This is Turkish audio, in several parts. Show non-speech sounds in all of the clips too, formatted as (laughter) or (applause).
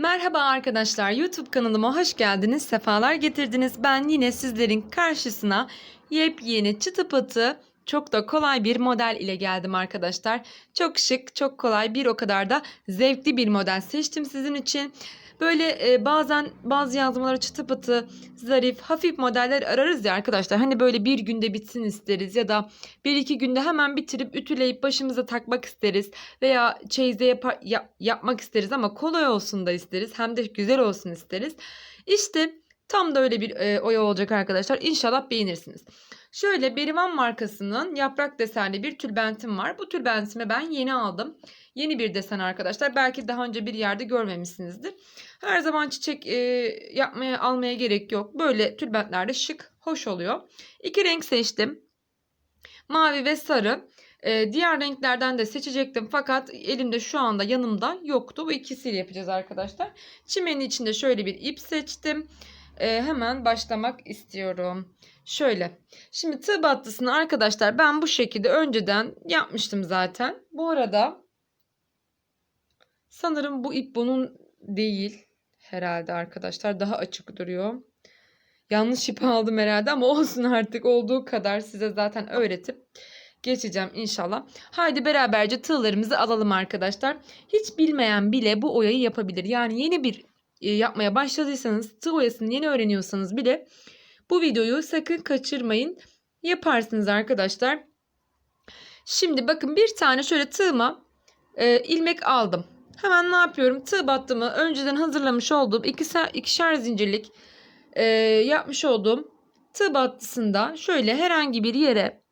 Merhaba arkadaşlar YouTube kanalıma hoş geldiniz sefalar getirdiniz. Ben yine sizlerin karşısına yepyeni çıtı pıtı çok da kolay bir model ile geldim arkadaşlar. Çok şık çok kolay bir o kadar da zevkli bir model seçtim sizin için böyle e, bazen bazı yazmaları çıtı pıtı zarif hafif modeller ararız ya arkadaşlar hani böyle bir günde bitsin isteriz ya da bir iki günde hemen bitirip ütüleyip başımıza takmak isteriz veya çeyizde yapar, yap- yapmak isteriz ama kolay olsun da isteriz. Hem de güzel olsun isteriz. İşte tam da öyle bir e, oya olacak arkadaşlar. İnşallah beğenirsiniz. Şöyle Berivan markasının yaprak desenli bir tülbentim var. Bu tülbentimi ben yeni aldım. Yeni bir desen arkadaşlar. Belki daha önce bir yerde görmemişsinizdir. Her zaman çiçek e, yapmaya almaya gerek yok. Böyle tülbentlerde şık, hoş oluyor. İki renk seçtim. Mavi ve sarı. Ee, diğer renklerden de seçecektim fakat elimde şu anda yanımda yoktu. Bu ikisiyle yapacağız arkadaşlar. Çimenin içinde şöyle bir ip seçtim. Ee, hemen başlamak istiyorum. Şöyle. Şimdi tığ battısını arkadaşlar ben bu şekilde önceden yapmıştım zaten. Bu arada sanırım bu ip bunun değil herhalde arkadaşlar. Daha açık duruyor. Yanlış ip aldım herhalde ama (laughs) olsun artık olduğu kadar size zaten öğretip geçeceğim inşallah. Haydi beraberce tığlarımızı alalım arkadaşlar. Hiç bilmeyen bile bu oyayı yapabilir. Yani yeni bir e, yapmaya başladıysanız tığ oyasını yeni öğreniyorsanız bile bu videoyu sakın kaçırmayın. Yaparsınız arkadaşlar. Şimdi bakın bir tane şöyle tığıma e, ilmek aldım. Hemen ne yapıyorum? Tığ battımı önceden hazırlamış olduğum ikişer, ikişer zincirlik e, yapmış olduğum tığ battısında şöyle herhangi bir yere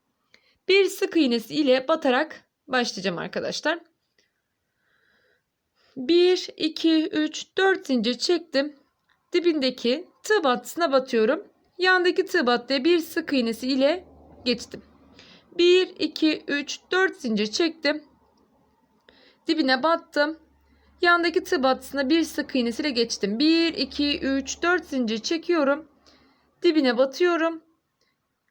bir sık iğnesi ile batarak başlayacağım arkadaşlar. 1, 2, 3, 4 zincir çektim. Dibindeki tığ battısına batıyorum. Yandaki tığ battıya bir sık iğnesi ile geçtim. 1, 2, 3, 4 zincir çektim. Dibine battım. Yandaki tığ battısına bir sık iğnesiyle geçtim. 1, 2, 3, 4 zincir çekiyorum. Dibine batıyorum.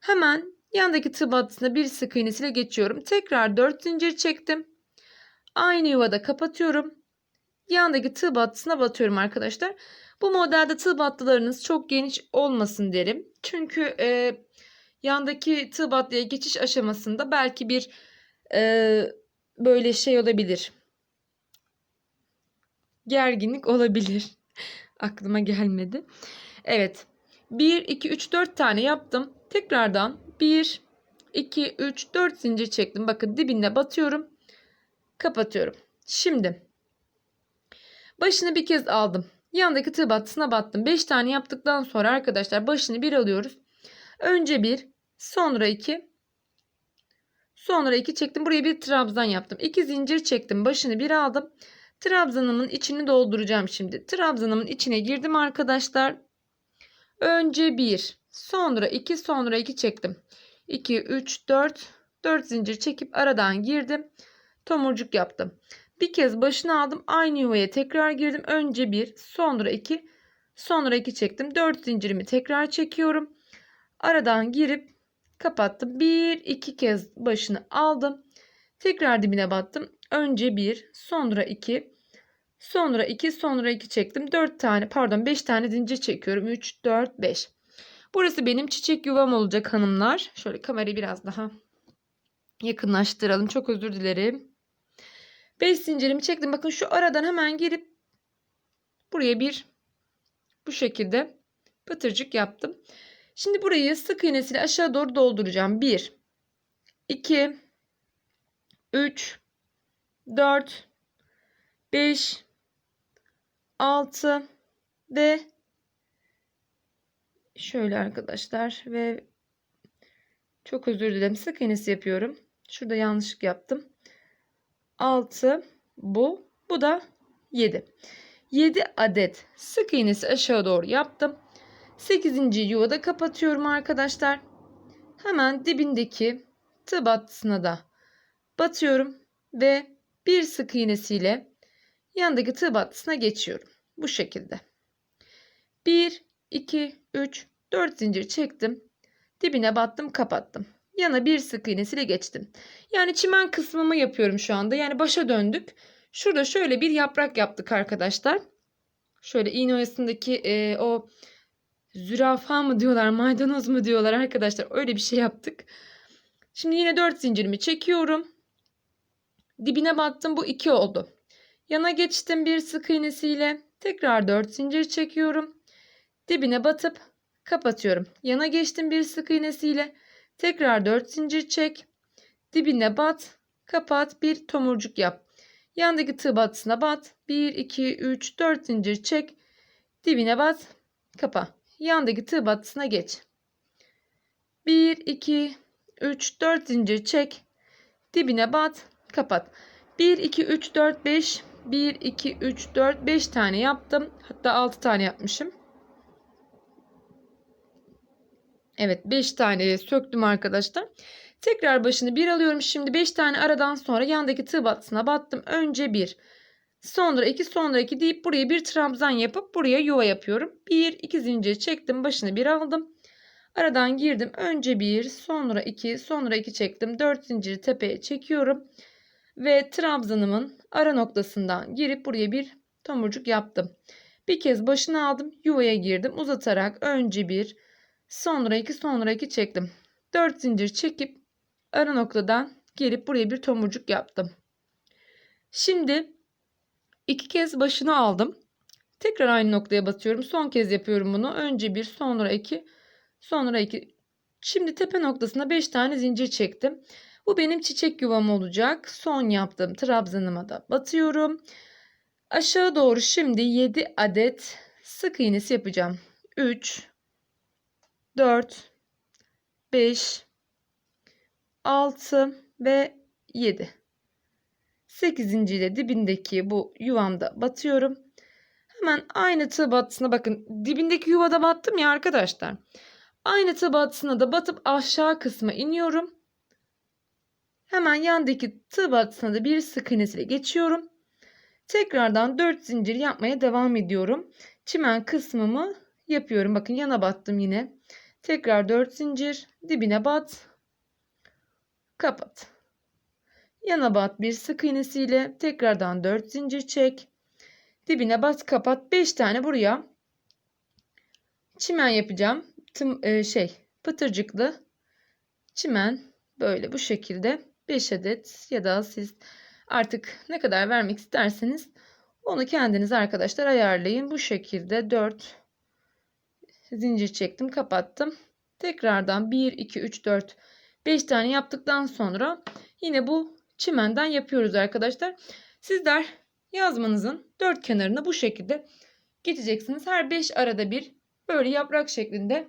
Hemen yandaki tığ battısına bir sık iğnesiyle geçiyorum. Tekrar 4 zincir çektim. Aynı yuvada kapatıyorum. Yandaki tığ battısına batıyorum arkadaşlar. Bu modelde tığ battılarınız çok geniş olmasın derim. Çünkü e, yandaki tığ battıya geçiş aşamasında belki bir e, böyle şey olabilir gerginlik olabilir. (laughs) Aklıma gelmedi. Evet. 1, 2, 3, 4 tane yaptım. Tekrardan 1, 2, 3, 4 zincir çektim. Bakın dibinde batıyorum. Kapatıyorum. Şimdi başını bir kez aldım. Yandaki tığ battısına battım. 5 tane yaptıktan sonra arkadaşlar başını bir alıyoruz. Önce bir, sonra iki, sonra iki çektim. Buraya bir trabzan yaptım. 2 zincir çektim. Başını bir aldım. Trabzanımın içini dolduracağım şimdi. Trabzanımın içine girdim arkadaşlar. Önce 1, sonra 2, sonra 2 çektim. 2, 3, 4, 4 zincir çekip aradan girdim. Tomurcuk yaptım. Bir kez başını aldım. Aynı yuvaya tekrar girdim. Önce 1, sonra 2, sonra 2 çektim. 4 zincirimi tekrar çekiyorum. Aradan girip kapattım. 1, 2 kez başını aldım. Tekrar dibine battım. Önce 1, sonra 2, sonra 2, sonra 2 çektim. 4 tane, pardon 5 tane zincir çekiyorum. 3, 4, 5. Burası benim çiçek yuvam olacak hanımlar. Şöyle kamerayı biraz daha yakınlaştıralım. Çok özür dilerim. 5 zincirimi çektim. Bakın şu aradan hemen girip buraya bir bu şekilde pıtırcık yaptım. Şimdi burayı sık iğnesiyle aşağı doğru dolduracağım. 1 2 3 4 5 6 ve şöyle arkadaşlar ve çok özür dilerim sık iğnesi yapıyorum. Şurada yanlışlık yaptım. 6 bu. Bu da 7. 7 adet sık iğnesi aşağı doğru yaptım. 8. yuvada kapatıyorum arkadaşlar. Hemen dibindeki tığ battısına da batıyorum ve bir sık iğnesiyle yandaki tığ battısına geçiyorum. Bu şekilde. 1, 2, 3, 4 zincir çektim. Dibine battım kapattım. Yana bir sık iğnesiyle geçtim. Yani çimen kısmımı yapıyorum şu anda. Yani başa döndük. Şurada şöyle bir yaprak yaptık arkadaşlar. Şöyle iğne oyasındaki e, o zürafa mı diyorlar, maydanoz mu diyorlar arkadaşlar. Öyle bir şey yaptık. Şimdi yine 4 zincirimi çekiyorum. Dibine battım. Bu 2 oldu. Yana geçtim bir sık iğnesiyle. Tekrar 4 zincir çekiyorum. Dibine batıp kapatıyorum. Yana geçtim bir sık iğnesiyle. Tekrar 4 zincir çek. Dibine bat. Kapat. Bir tomurcuk yap. Yandaki tığ batısına bat. 1, 2, 3, 4 zincir çek. Dibine bat. Kapa. Yandaki tığ batısına geç. 1, 2, 3, 4 zincir çek. Dibine bat. Kapat. 1, 2, 3, 4, 5. 1, 2, 3, 4, 5 tane yaptım. Hatta 6 tane yapmışım. Evet 5 tane söktüm arkadaşlar. Tekrar başını bir alıyorum. Şimdi 5 tane aradan sonra yandaki tığ battısına battım. Önce 1. Sonra 2 sonra 2 deyip buraya bir trabzan yapıp buraya yuva yapıyorum. 1 2 zincir çektim. Başını bir aldım. Aradan girdim. Önce 1 sonra 2 sonra 2 çektim. 4 zinciri tepeye çekiyorum. Ve trabzanımın ara noktasından girip buraya bir tomurcuk yaptım. Bir kez başını aldım. Yuvaya girdim. Uzatarak önce 1 sonra 2 sonra 2 çektim. 4 zincir çekip ara noktadan gelip buraya bir tomurcuk yaptım. Şimdi iki kez başını aldım. Tekrar aynı noktaya batıyorum. Son kez yapıyorum bunu. Önce bir, sonra iki, sonra iki. Şimdi tepe noktasına 5 tane zincir çektim. Bu benim çiçek yuvam olacak. Son yaptığım trabzanıma da batıyorum. Aşağı doğru şimdi 7 adet sık iğnesi yapacağım. 3 4 5 6 ve 7. 8. ile dibindeki bu yuvamda batıyorum. Hemen aynı tığ battısına bakın. Dibindeki yuvada battım ya arkadaşlar. Aynı tığ battısına da batıp aşağı kısma iniyorum. Hemen yandaki tığ battısına da bir sık iğnesiyle geçiyorum. Tekrardan 4 zincir yapmaya devam ediyorum. Çimen kısmımı yapıyorum. Bakın yana battım yine. Tekrar 4 zincir dibine bat. Kapat. Yana bat bir sık iğnesiyle tekrardan 4 zincir çek. Dibine bat kapat. 5 tane buraya çimen yapacağım. Tım, e, şey pıtırcıklı çimen böyle bu şekilde 5 adet ya da siz artık ne kadar vermek isterseniz onu kendiniz arkadaşlar ayarlayın. Bu şekilde 4 zincir çektim kapattım. Tekrardan 1 2 3 4 5 tane yaptıktan sonra yine bu çimenden yapıyoruz arkadaşlar. Sizler yazmanızın dört kenarını bu şekilde geçeceksiniz. Her 5 arada bir böyle yaprak şeklinde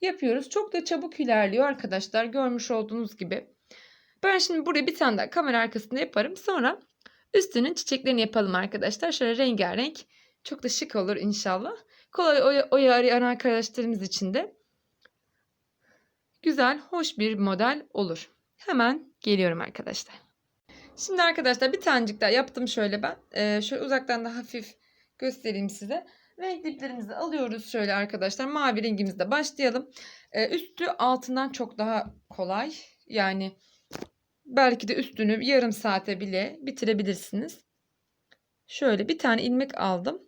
yapıyoruz. Çok da çabuk ilerliyor arkadaşlar. Görmüş olduğunuz gibi. Ben şimdi buraya bir tane daha kamera arkasında yaparım. Sonra üstünün çiçeklerini yapalım arkadaşlar. Şöyle rengarenk. Çok da şık olur inşallah. Kolay oya, oya arayan arkadaşlarımız için de güzel, hoş bir model olur. Hemen geliyorum arkadaşlar. Şimdi arkadaşlar bir tanecik daha yaptım şöyle ben. Ee, şöyle uzaktan da hafif göstereyim size. Renk diplerimizi alıyoruz şöyle arkadaşlar. Mavi rengimizde başlayalım. Ee, üstü altından çok daha kolay. Yani belki de üstünü yarım saate bile bitirebilirsiniz. Şöyle bir tane ilmek aldım.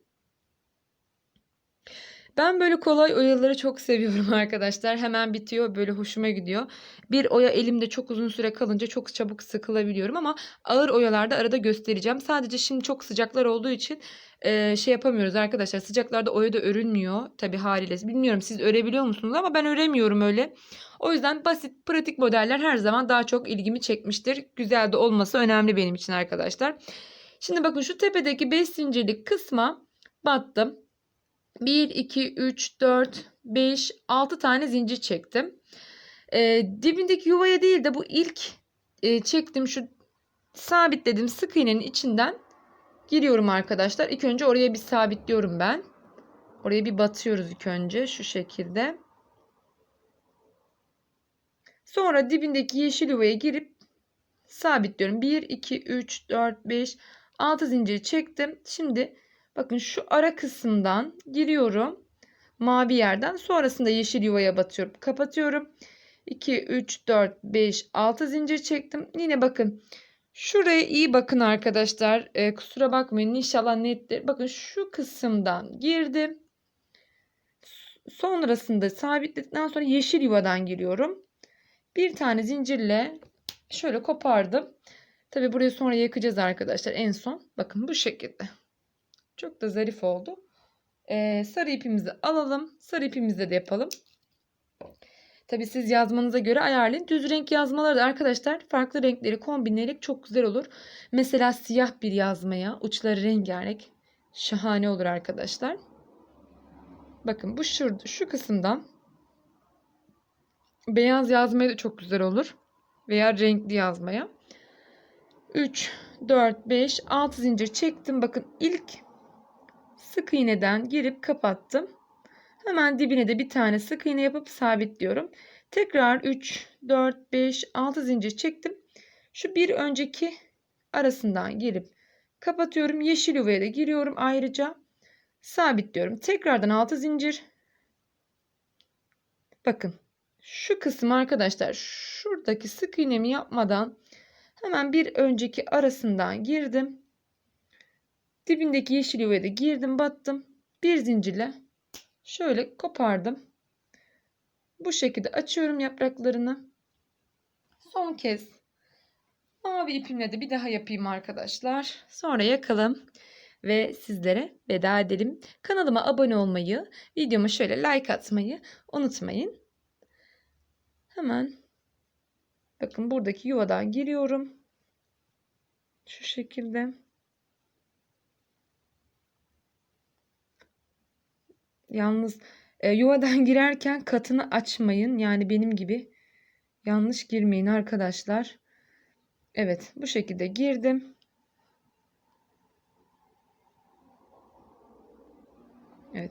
Ben böyle kolay oyaları çok seviyorum (laughs) arkadaşlar. Hemen bitiyor. Böyle hoşuma gidiyor. Bir oya elimde çok uzun süre kalınca çok çabuk sıkılabiliyorum ama ağır oyalarda arada göstereceğim. Sadece şimdi çok sıcaklar olduğu için şey yapamıyoruz arkadaşlar. Sıcaklarda oya da örülmüyor. Tabi haliyle. Bilmiyorum siz örebiliyor musunuz ama ben öremiyorum öyle. O yüzden basit pratik modeller her zaman daha çok ilgimi çekmiştir. Güzel de olması önemli benim için arkadaşlar. Şimdi bakın şu tepedeki 5 zincirlik kısma battım. 1, 2, 3, 4, 5, 6 tane zincir çektim. Ee, dibindeki yuvaya değil de bu ilk e, çektim şu sabitledim sık iğnenin içinden giriyorum arkadaşlar. İlk önce oraya bir sabitliyorum ben. Oraya bir batıyoruz ilk önce şu şekilde. Sonra dibindeki yeşil yuvaya girip sabitliyorum. 1, 2, 3, 4, 5, 6 zincir çektim. Şimdi Bakın şu ara kısımdan giriyorum. Mavi yerden. Sonrasında yeşil yuvaya batıyorum. Kapatıyorum. 2, 3, 4, 5, 6 zincir çektim. Yine bakın Şuraya iyi bakın arkadaşlar. Ee, kusura bakmayın inşallah nettir. Bakın şu kısımdan girdim. Sonrasında sabitledikten sonra yeşil yuvadan giriyorum. Bir tane zincirle şöyle kopardım. Tabi burayı sonra yakacağız arkadaşlar en son. Bakın bu şekilde. Çok da zarif oldu. Ee, sarı ipimizi alalım. Sarı ipimizle de yapalım. Tabi siz yazmanıza göre ayarlayın. Düz renk yazmaları da arkadaşlar farklı renkleri kombinleyerek çok güzel olur. Mesela siyah bir yazmaya uçları rengarenk şahane olur arkadaşlar. Bakın bu şurada şu kısımdan beyaz yazmaya da çok güzel olur. Veya renkli yazmaya. 3, 4, 5, 6 zincir çektim. Bakın ilk sık iğneden girip kapattım. Hemen dibine de bir tane sık iğne yapıp sabitliyorum. Tekrar 3, 4, 5, 6 zincir çektim. Şu bir önceki arasından girip kapatıyorum. Yeşil yuvaya da giriyorum ayrıca. Sabitliyorum. Tekrardan 6 zincir. Bakın şu kısım arkadaşlar şuradaki sık iğnemi yapmadan hemen bir önceki arasından girdim. Dibindeki yeşil yuvaya da girdim battım. Bir zincirle şöyle kopardım. Bu şekilde açıyorum yapraklarını. Son kez mavi ipimle de bir daha yapayım arkadaşlar. Sonra yakalım ve sizlere veda edelim. Kanalıma abone olmayı, videoma şöyle like atmayı unutmayın. Hemen bakın buradaki yuvadan giriyorum. Şu şekilde. Yalnız e, yuvadan (laughs) girerken katını açmayın. Yani benim gibi yanlış girmeyin arkadaşlar. Evet bu şekilde girdim. Evet.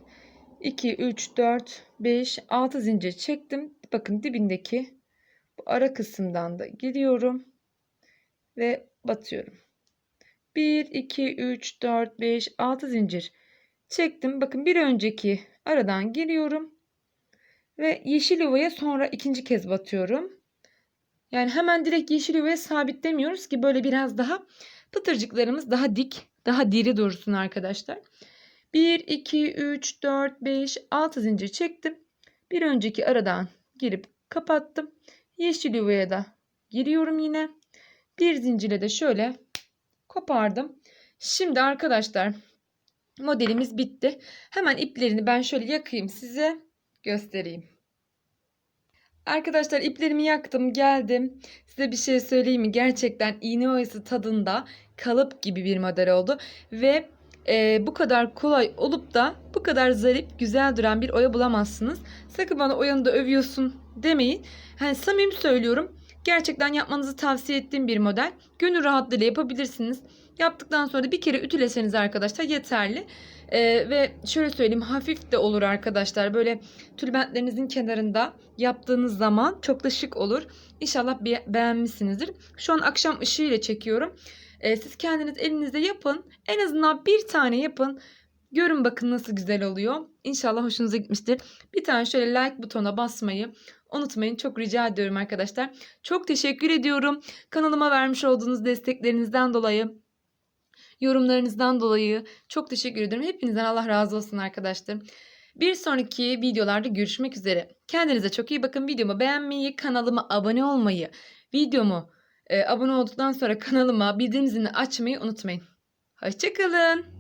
2, 3, 4, 5, 6 zincir çektim. Bakın dibindeki bu ara kısımdan da giriyorum. Ve batıyorum. 1, 2, 3, 4, 5, 6 zincir çektim. Bakın bir önceki aradan giriyorum. Ve yeşil yuvaya sonra ikinci kez batıyorum. Yani hemen direkt yeşil yuvaya sabitlemiyoruz ki böyle biraz daha pıtırcıklarımız daha dik, daha diri dursun arkadaşlar. 1, 2, 3, 4, 5, 6 zincir çektim. Bir önceki aradan girip kapattım. Yeşil yuvaya da giriyorum yine. Bir zincirle de şöyle kopardım. Şimdi arkadaşlar modelimiz bitti. Hemen iplerini ben şöyle yakayım size göstereyim. Arkadaşlar iplerimi yaktım geldim. Size bir şey söyleyeyim mi? Gerçekten iğne oyası tadında kalıp gibi bir model oldu. Ve e, bu kadar kolay olup da bu kadar zarif güzel duran bir oya bulamazsınız. Sakın bana oyanı da övüyorsun demeyin. Hani samimi söylüyorum. Gerçekten yapmanızı tavsiye ettiğim bir model. Gönül rahatlığıyla yapabilirsiniz. Yaptıktan sonra da bir kere ütüleseniz arkadaşlar yeterli. Ee, ve şöyle söyleyeyim hafif de olur arkadaşlar. Böyle tülbentlerinizin kenarında yaptığınız zaman çok da şık olur. İnşallah be- beğenmişsinizdir. Şu an akşam ışığı ile çekiyorum. Ee, siz kendiniz elinizde yapın. En azından bir tane yapın. Görün bakın nasıl güzel oluyor. İnşallah hoşunuza gitmiştir. Bir tane şöyle like butonuna basmayı unutmayın. Çok rica ediyorum arkadaşlar. Çok teşekkür ediyorum. Kanalıma vermiş olduğunuz desteklerinizden dolayı, yorumlarınızdan dolayı çok teşekkür ederim. Hepinizden Allah razı olsun arkadaşlar. Bir sonraki videolarda görüşmek üzere. Kendinize çok iyi bakın. Videomu beğenmeyi, kanalıma abone olmayı, videomu e, abone olduktan sonra kanalıma bildirim zilini açmayı unutmayın. Hoşçakalın.